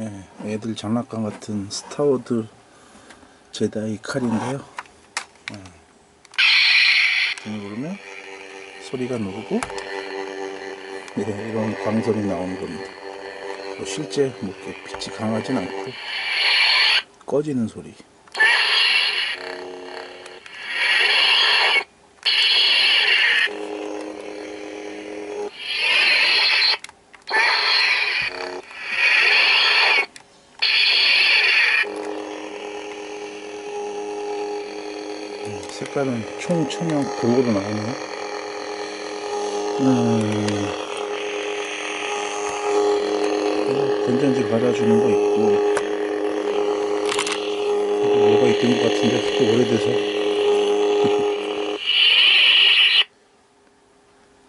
예, 애들 장난감 같은 스타워드 제다이 칼인데요. 예. 버튼을 누르면 소리가 누르고 네, 이런 광선이 나오는 겁니다. 뭐 실제 뭐 빛이 강하진 않고 꺼지는 소리. 색깔은 총천연 골고루 나오네요. 음, 어, 건전지 갈아주는 거 있고, 뭐가 있던 것 같은데, 또 오래돼서.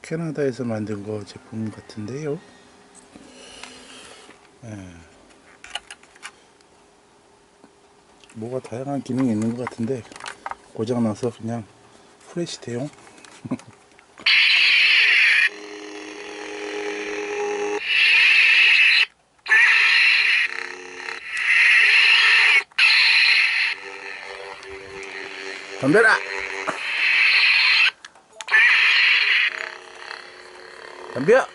캐나다에서 만든 거 제품 같은데요. 예. 뭐가 다양한 기능이 있는 것 같은데, 고장나서 그냥 프레시 대용 덤벼라! 덤벼